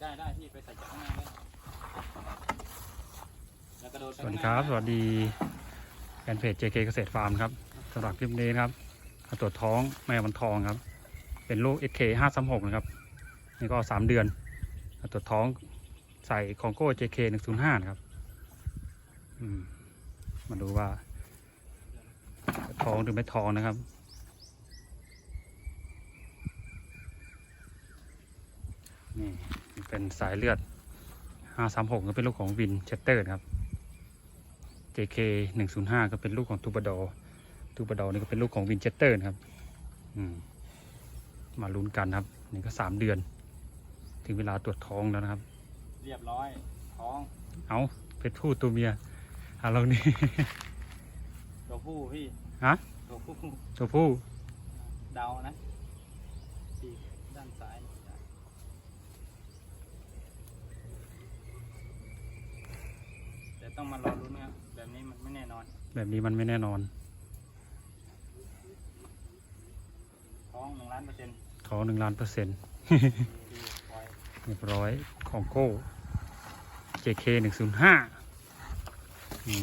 ได้ได้พี่ไปใส่จากข้างหน้าได้แล้วกระโดดไปสวัสดีข้างหคน้ารับสวัสดีแฟนเพจ JK เกษตรฟาร์มครับสำหรับคลิปนี้นะครับมาตรวจท้องแม่วันทองครับ เป็นลูก SK 536นะครับ นี่ก็ 3 เดือนมาตรวจท้องใส่คองโก้ JK 105นะครับอืมมาดูว่าท้องหรือไม่ท้องนะครับ นี่ เป็นสายเลือด 536 ก็เป็นลูกของวินเชสเตอร์นะครับ JK 105 ก็เป็นลูกของตูบาดอตูบาดอนี่ก็เป็นลูกของวินเชสเตอร์นะครับอืมมาลุ้นกันครับนี่ก็สามเดือน ถึงเวลาตรวจท้องแล้วนะครับ เรียบร้อยท้อง เอาเพชรผู้ตัวเมียอะเรานี่ตัวผู้พี่ฮะตัวผู้ตัวผู้เดานะปีกด้านซ้ายแต่ต้องมารอรุ้นนะครับแบบนี้มันไม่แน่นอน แบบนี้มันไม่แน่นอน ท้องหนึ่งล้านเปอร์เซ็นต์ท้องหนึ่งล้านเปอร์เซ็นต์ดีปล่อยเรียบร้อยของโก้ JK 105นี่